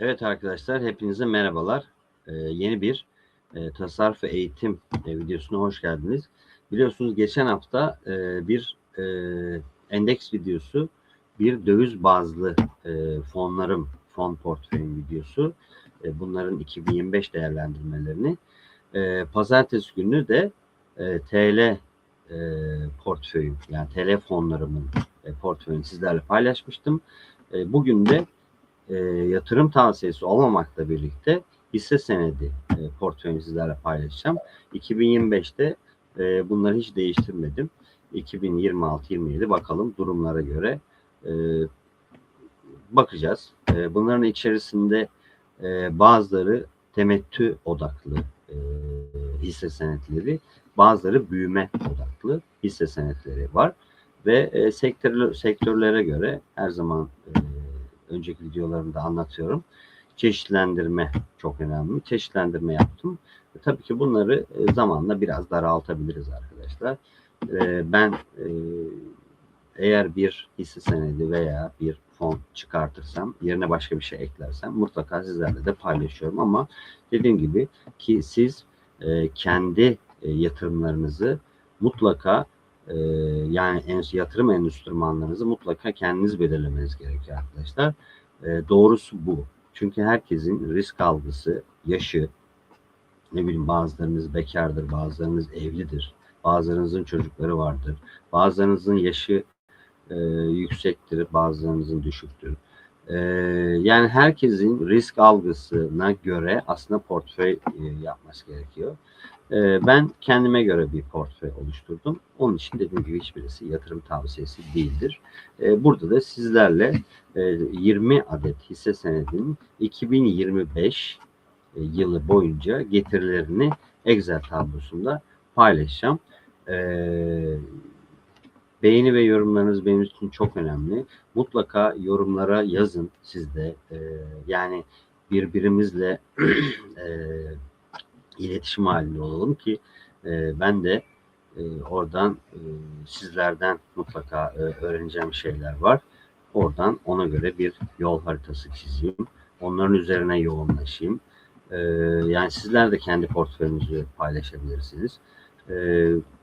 Evet arkadaşlar, hepinize merhabalar. Ee, yeni bir e, tasarruf eğitim e, videosuna hoş geldiniz. Biliyorsunuz geçen hafta e, bir e, endeks videosu, bir döviz bazlı e, fonlarım, fon portföyüm videosu, e, bunların 2025 değerlendirmelerini, e, pazartesi günü de e, TL e, portföyüm, yani TL fonlarımın e, portföyünü sizlerle paylaşmıştım. E, bugün de e, yatırım tavsiyesi olmamakla birlikte hisse senedi e, portföyünü sizlerle paylaşacağım. 2025'te e, bunları hiç değiştirmedim. 2026-27 bakalım durumlara göre e, bakacağız. E, bunların içerisinde e, bazıları temettü odaklı e, hisse senetleri, bazıları büyüme odaklı hisse senetleri var ve e, sektör, sektörlere göre her zaman e, önceki videolarımda anlatıyorum. Çeşitlendirme çok önemli. Çeşitlendirme yaptım. E, tabii ki bunları e, zamanla biraz daraltabiliriz arkadaşlar. E, ben e, eğer bir hisse senedi veya bir fon çıkartırsam, yerine başka bir şey eklersem mutlaka sizlerle de paylaşıyorum ama dediğim gibi ki siz e, kendi e, yatırımlarınızı mutlaka e, yani en, yatırım enstrümanlarınızı mutlaka kendiniz belirlemeniz gerekiyor arkadaşlar. E, doğrusu bu. Çünkü herkesin risk algısı, yaşı, ne bileyim bazılarınız bekardır, bazılarınız evlidir, bazılarınızın çocukları vardır, bazılarınızın yaşı e, yüksektir, bazılarınızın düşüktür. E, yani herkesin risk algısına göre aslında portföy e, yapması gerekiyor. E, ben kendime göre bir portföy oluşturdum. Onun için dediğim gibi hiçbirisi yatırım tavsiyesi değildir. E, burada da sizlerle e, 20 adet hisse senedinin 2025 e, yılı boyunca getirilerini Excel tablosunda paylaşacağım. Ee, beğeni ve yorumlarınız benim için çok önemli. Mutlaka yorumlara yazın siz de. Ee, yani birbirimizle e, iletişim halinde olalım ki e, ben de e, oradan e, sizlerden mutlaka e, öğreneceğim şeyler var. Oradan ona göre bir yol haritası çizeyim. Onların üzerine yoğunlaşayım. E, yani sizler de kendi portföyünüzü paylaşabilirsiniz. E,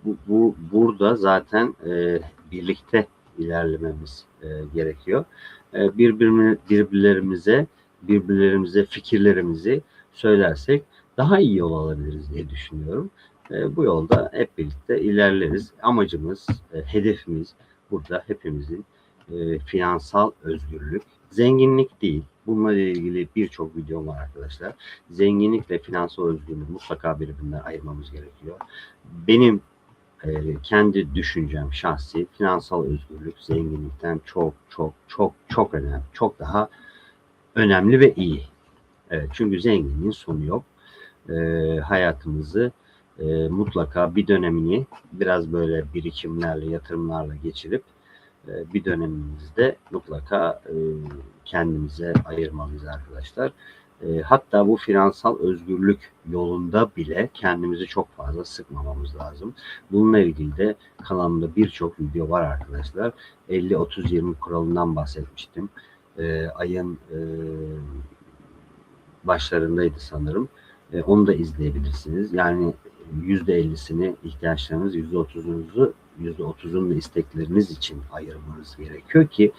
bu, bu burada zaten e, birlikte ilerlememiz e, gerekiyor. E, birbirine, birbirlerimize birbirlerimize fikirlerimizi söylersek daha iyi yol alabiliriz diye düşünüyorum. E, bu yolda hep birlikte ilerleriz. Amacımız, e, hedefimiz burada hepimizin e, finansal özgürlük, zenginlik değil. Bununla ilgili birçok videom var arkadaşlar. Zenginlikle finansal özgürlük mutlaka birbirinden ayırmamız gerekiyor. Benim e, kendi düşüncem şahsi finansal özgürlük zenginlikten çok çok çok çok önemli. Çok daha önemli ve iyi. Evet, çünkü zenginliğin sonu yok. E, hayatımızı e, mutlaka bir dönemini biraz böyle birikimlerle, yatırımlarla geçirip e, bir dönemimizde mutlaka e, kendimize ayırmalıyız arkadaşlar. E, hatta bu finansal özgürlük yolunda bile kendimizi çok fazla sıkmamamız lazım. Bununla ilgili de kanalımda birçok video var arkadaşlar. 50-30-20 kuralından bahsetmiştim. E, ayın e, başlarındaydı sanırım. E, onu da izleyebilirsiniz. Yani %50'sini ihtiyaçlarınız, %30'unuzu %30'unu istekleriniz için ayırmanız gerekiyor ki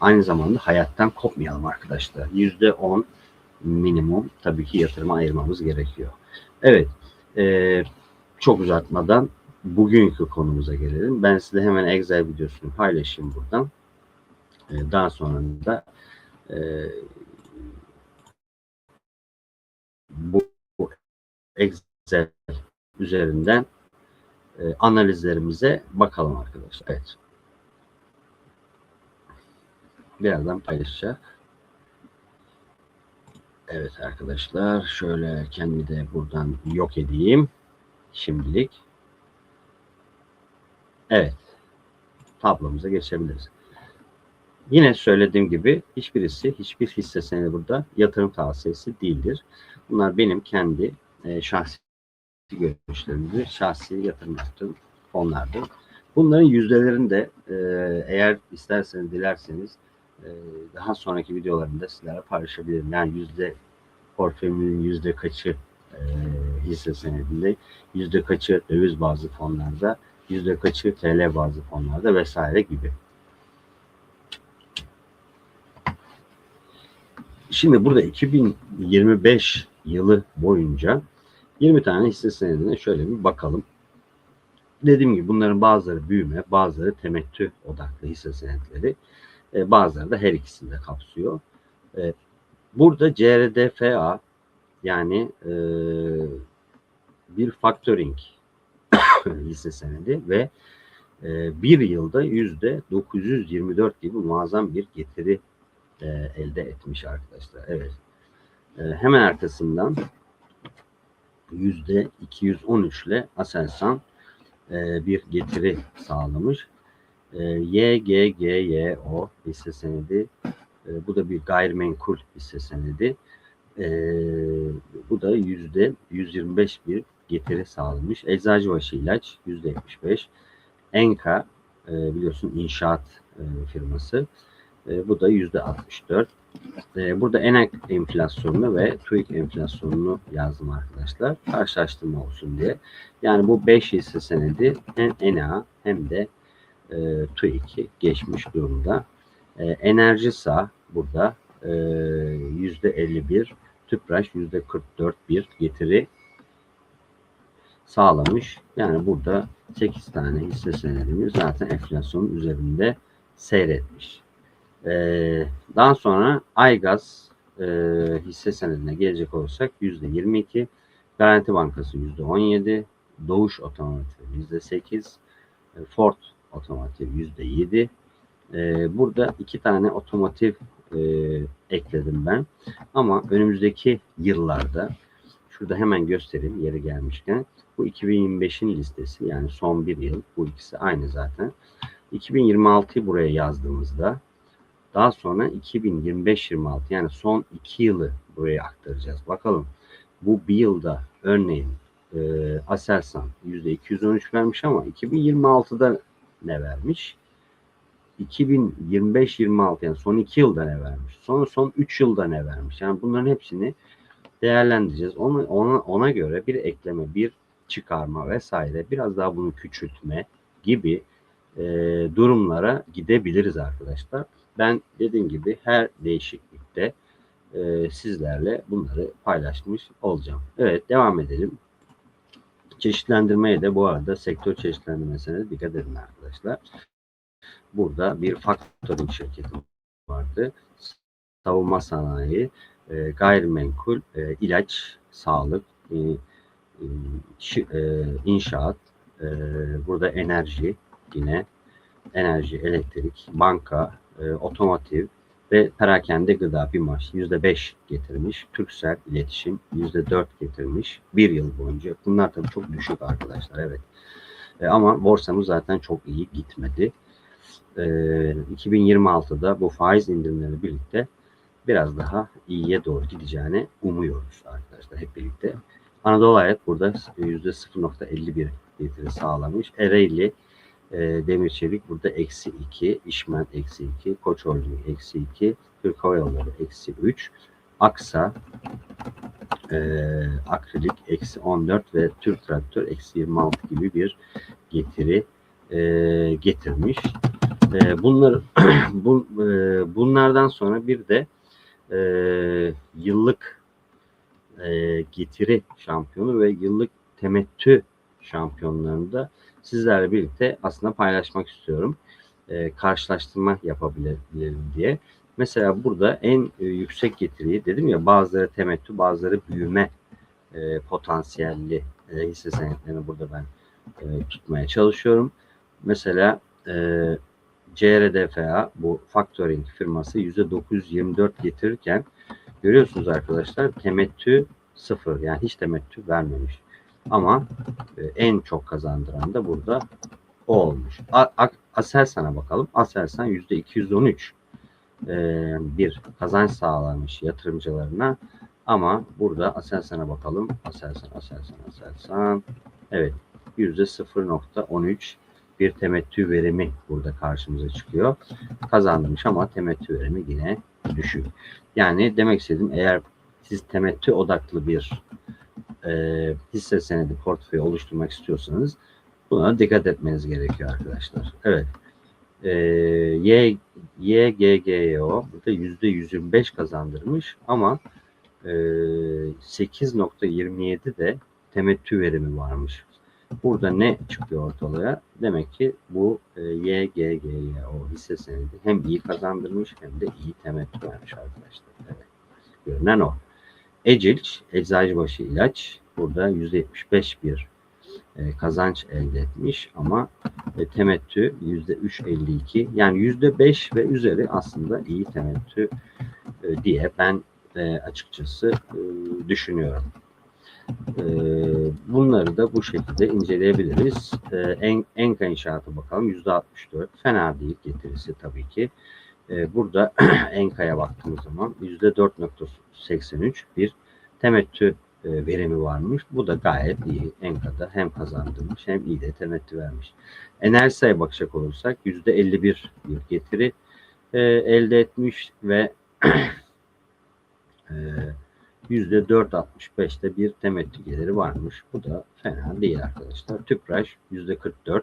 aynı zamanda hayattan kopmayalım arkadaşlar. %10 minimum tabii ki yatırıma ayırmamız gerekiyor. Evet, e, çok uzatmadan bugünkü konumuza gelelim. Ben size hemen Excel videosunu paylaşayım buradan. E, daha sonra da e, bu Excel üzerinden e, analizlerimize bakalım arkadaşlar. Evet. Birazdan paylaşacak. Evet arkadaşlar şöyle kendimi de buradan yok edeyim. Şimdilik. Evet. Tablomuza geçebiliriz. Yine söylediğim gibi hiçbirisi, hiçbir hisse senedi burada yatırım tavsiyesi değildir. Bunlar benim kendi e, şahsi görüşlerimdir. Şahsi yatırım yaptığım fonlardır. Bunların yüzdelerini de e, eğer isterseniz, dilerseniz e, daha sonraki videolarımda sizlerle paylaşabilirim. Yani yüzde portföyümün yüzde kaçı e, hisse senedinde, yüzde kaçı döviz bazı fonlarda, yüzde kaçı TL bazı fonlarda vesaire gibi. Şimdi burada 2025 yılı boyunca 20 tane hisse senedine şöyle bir bakalım. Dediğim gibi bunların bazıları büyüme, bazıları temettü odaklı hisse senetleri, e, bazıları da her ikisini de kapsıyor. E, burada CRDFA yani e, bir factoring hisse senedi ve bir yılda yüzde 924 gibi muazzam bir getiri elde etmiş arkadaşlar. Evet. hemen arkasından yüzde 213 ile Aselsan e, bir getiri sağlamış. E, YGGYO hisse senedi. E, bu da bir gayrimenkul hisse senedi. E, bu da yüzde 125 bir getiri sağlamış. Eczacıbaşı ilaç yüzde 75. Enka e, biliyorsun inşaat e, firması. E, bu da yüzde 64. E, burada enak enflasyonunu ve TÜİK enflasyonunu yazdım arkadaşlar. Karşılaştırma olsun diye. Yani bu 5 hisse senedi hem ENA hem de e, TÜİK'i geçmiş durumda. E, Enerjisa burada e, %51, Tüpraş %44 bir getiri sağlamış. Yani burada 8 tane hisse senedimiz zaten enflasyonun üzerinde seyretmiş. Ee, daha sonra Aygaz e, hisse senedine gelecek olursak %22, Garanti Bankası %17, Doğuş Otomotiv %8, e, Ford Otomotiv %7. Ee, burada iki tane otomotiv e, ekledim ben. Ama önümüzdeki yıllarda şurada hemen göstereyim yeri gelmişken bu 2025'in listesi yani son bir yıl bu ikisi aynı zaten. 2026'yı buraya yazdığımızda daha sonra 2025-26 yani son iki yılı buraya aktaracağız. Bakalım bu bir yılda örneğin e, Aselsan %213 vermiş ama 2026'da ne vermiş? 2025-26 yani son iki yılda ne vermiş? Sonra son üç yılda ne vermiş? Yani bunların hepsini değerlendireceğiz. Ona, ona, ona göre bir ekleme, bir çıkarma vesaire biraz daha bunu küçültme gibi e, durumlara gidebiliriz arkadaşlar. Ben dediğim gibi her değişiklikte e, sizlerle bunları paylaşmış olacağım. Evet devam edelim. Çeşitlendirmeye de bu arada sektör çeşitlendirmesine dikkat edin arkadaşlar. Burada bir faktörün şirketi vardı. Savunma sanayi, e, gayrimenkul, e, ilaç, sağlık, e, e, inşaat, e, burada enerji yine enerji, elektrik, banka, e, otomotiv ve perakende gıda bir maaş %5 getirmiş. Türksel iletişim %4 getirmiş. Bir yıl boyunca. Bunlar tabii çok düşük arkadaşlar evet. E, ama borsamız zaten çok iyi gitmedi. E, 2026'da bu faiz indirimleri birlikte biraz daha iyiye doğru gideceğini umuyoruz arkadaşlar hep birlikte. Anadolu Hayat burada %0.51 getiri sağlamış. Ereğli e, Demir Çelik burada eksi 2, İşmen eksi 2, Koç Holding eksi 2, Türk Hava Yolları eksi 3, Aksa e, Akrilik eksi 14 ve Türk Traktör eksi 26 gibi bir getiri e, getirmiş. E, bunlar bu, e, bunlardan sonra bir de e, yıllık e, getiri şampiyonu ve yıllık temettü şampiyonlarında sizlerle birlikte aslında paylaşmak istiyorum. E, karşılaştırma yapabilirim diye. Mesela burada en e, yüksek getiriyi dedim ya bazıları temettü bazıları büyüme e, potansiyelli e, hisse senetlerini burada ben e, tutmaya çalışıyorum. Mesela e, CRDFA bu factoring firması %924 getirirken görüyorsunuz arkadaşlar temettü sıfır yani hiç temettü vermemiş. Ama e, en çok kazandıran da burada o olmuş. Aselsan'a bakalım. Aselsan %213 e, bir kazanç sağlamış yatırımcılarına. Ama burada Aselsan'a bakalım. Aselsan, Aselsan, Aselsan. Evet. %0.13 bir temettü verimi burada karşımıza çıkıyor. Kazandırmış ama temettü verimi yine düşük. Yani demek istedim eğer siz temettü odaklı bir e, hisse senedi portföyü oluşturmak istiyorsanız buna dikkat etmeniz gerekiyor arkadaşlar. Evet. E, y, YGGO burada %125 kazandırmış ama e, 8.27 de temettü verimi varmış. Burada ne çıkıyor ortalığa? Demek ki bu e, YGGO hisse senedi hem iyi kazandırmış hem de iyi temettü vermiş arkadaşlar. Evet. Görünen o. Ecilç, Eczacıbaşı ilaç burada %75 bir e, kazanç elde etmiş ama e, temettü %3.52 yani %5 ve üzeri aslında iyi temettü e, diye ben e, açıkçası e, düşünüyorum. E, bunları da bu şekilde inceleyebiliriz. E, en, Enka inşaatı bakalım %64 fena değil getirisi tabii ki. E, burada Enka'ya baktığımız zaman %4.83 bir temettü e, verimi varmış. Bu da gayet iyi. Enka'da hem kazandırmış hem iyi de temettü vermiş. Enerjisa'ya bakacak olursak %51 bir getiri e, elde etmiş ve e, %4.65'te bir temettü geliri varmış. Bu da fena değil arkadaşlar. Tüpraş %44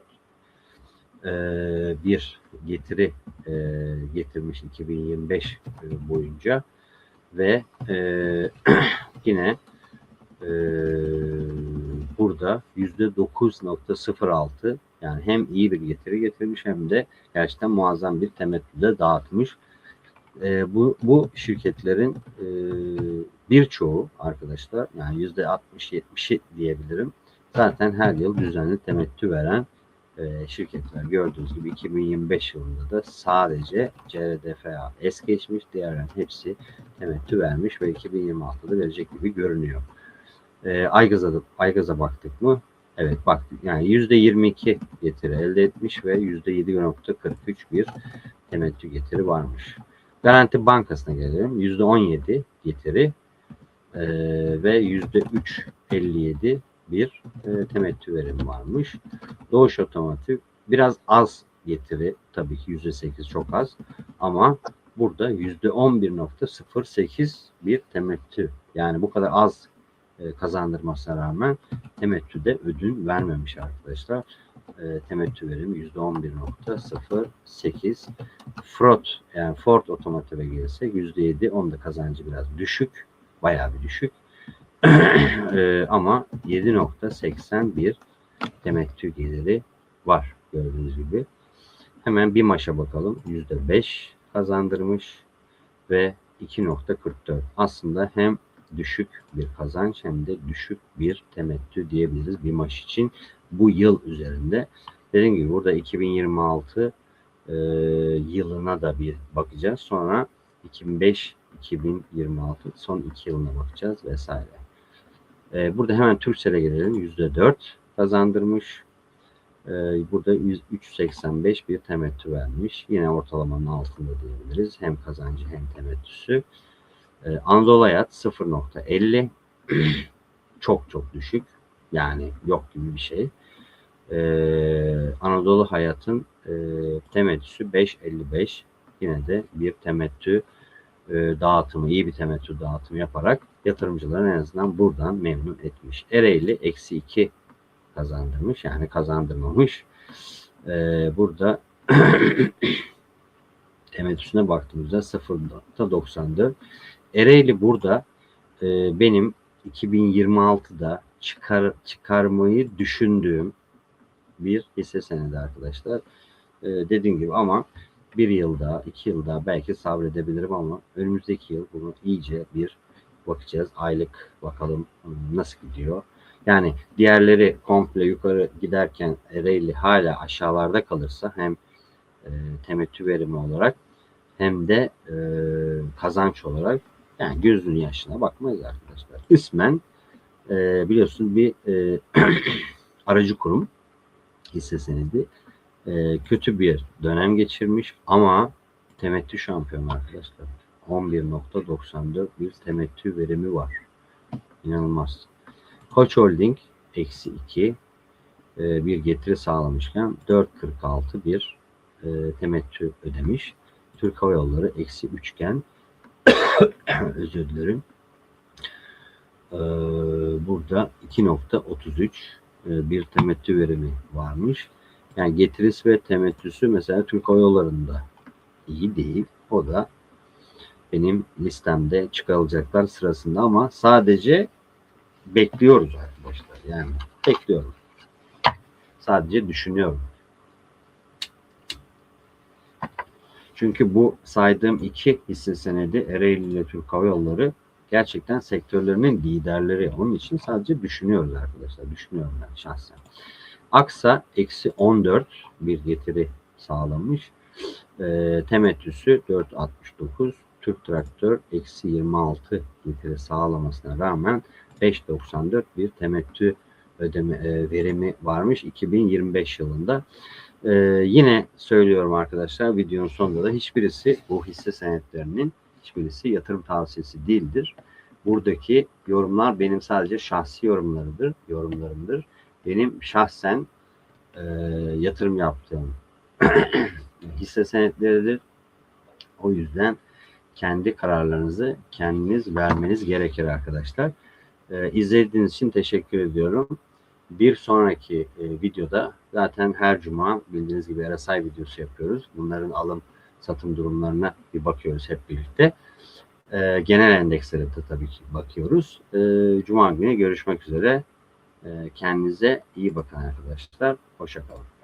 e, bir getiri e, getirmiş 2025 boyunca ve e, yine e, burada %9.06 yani hem iyi bir getiri getirmiş hem de gerçekten muazzam bir temettü de dağıtmış. E, bu, bu şirketlerin e, birçoğu arkadaşlar yani %60-70'i diyebilirim zaten her yıl düzenli temettü veren e, şirketler gördüğünüz gibi 2025 yılında da sadece CRDFA es geçmiş diğerlerin hepsi temettü vermiş ve 2026'da verecek gibi görünüyor. E, Aygaz'a, Aygaz'a baktık mı? Evet baktık. Yani %22 getiri elde etmiş ve %7.43 bir temettü getiri varmış. Garanti Bankası'na gelelim. %17 getiri e, ve %3.57 bir e, temettü verimi varmış. Doğuş Otomotiv biraz az getiri tabii ki %8 çok az ama burada %11.08 bir temettü yani bu kadar az e, kazandırmasına rağmen temettüde ödün vermemiş arkadaşlar. E, temettü verimi %11.08 Ford yani Ford Otomotiv'e gelirsek %7 onda kazancı biraz düşük bayağı bir düşük e, ama 7.81 temettü geliri var gördüğünüz gibi. Hemen bir maşa bakalım. %5 kazandırmış ve 2.44. Aslında hem düşük bir kazanç hem de düşük bir temettü diyebiliriz bir maç için bu yıl üzerinde. Dediğim gibi burada 2026 e, yılına da bir bakacağız. Sonra 2005 2026 son iki yılına bakacağız vesaire. E, burada hemen Türksel'e gelelim. %4 kazandırmış. E, burada 385 bir temettü vermiş. Yine ortalamanın altında diyebiliriz. Hem kazancı hem temettüsü. E, Anadolu Hayat 0.50 çok çok düşük. Yani yok gibi bir şey. Ee, Anadolu Hayat'ın e, temettüsü 5.55 yine de bir temettü e, dağıtımı, iyi bir temettü dağıtımı yaparak yatırımcıların en azından buradan memnun etmiş. Ereğli eksi 2 kazandırmış yani kazandırmamış. Ee, burada temettüsüne baktığımızda 0.94 Ereğli burada e, benim 2026'da çıkar çıkarmayı düşündüğüm bir hisse senedi arkadaşlar. E, dediğim gibi ama bir yılda, iki yılda belki sabredebilirim ama önümüzdeki yıl bunu iyice bir bakacağız. Aylık bakalım nasıl gidiyor. Yani diğerleri komple yukarı giderken Ereğli hala aşağılarda kalırsa hem e, temettü verimi olarak hem de e, kazanç olarak yani gözünün yaşına bakmayız arkadaşlar. İsmen e, biliyorsun bir e, aracı kurum hisse senedi e, kötü bir dönem geçirmiş ama temettü şampiyonu arkadaşlar. 11.94 bir temettü verimi var. İnanılmaz. Koç Holding eksi 2 e, bir getiri sağlamışken 4.46 bir e, temettü ödemiş. Türk Hava Yolları eksi 3 iken özür dilerim. Ee, burada 2.33 e, bir temettü verimi varmış. Yani getirisi ve temettüsü mesela Türk Hava Yolları'nda iyi değil. O da benim listemde çıkarılacaklar sırasında ama sadece bekliyoruz arkadaşlar. Yani bekliyorum. Sadece düşünüyorum. Çünkü bu saydığım iki hisse senedi Ereğli ile Türk Hava Yolları gerçekten sektörlerinin liderleri. Onun için sadece düşünüyoruz arkadaşlar. Düşünüyorum ben şahsen. Aksa eksi 14 bir getiri sağlamış. E, temettüsü 4.69. Türk Traktör eksi 26 getiri sağlamasına rağmen 5.94 bir temettü ödeme e, verimi varmış 2025 yılında. E, yine söylüyorum arkadaşlar videonun sonunda da hiçbirisi bu hisse senetlerinin hiçbirisi yatırım tavsiyesi değildir. Buradaki yorumlar benim sadece şahsi yorumlarıdır, yorumlarımdır. Benim şahsen e, yatırım yaptığım hisse senetleridir. O yüzden kendi kararlarınızı kendiniz vermeniz gerekir arkadaşlar. E, izlediğiniz için teşekkür ediyorum. Bir sonraki e, videoda zaten her cuma bildiğiniz gibi RSI videosu yapıyoruz. Bunların alım satım durumlarına bir bakıyoruz hep birlikte. E, genel endekslere de tabii ki bakıyoruz. E, cuma günü görüşmek üzere. E, kendinize iyi bakın arkadaşlar. Hoşçakalın.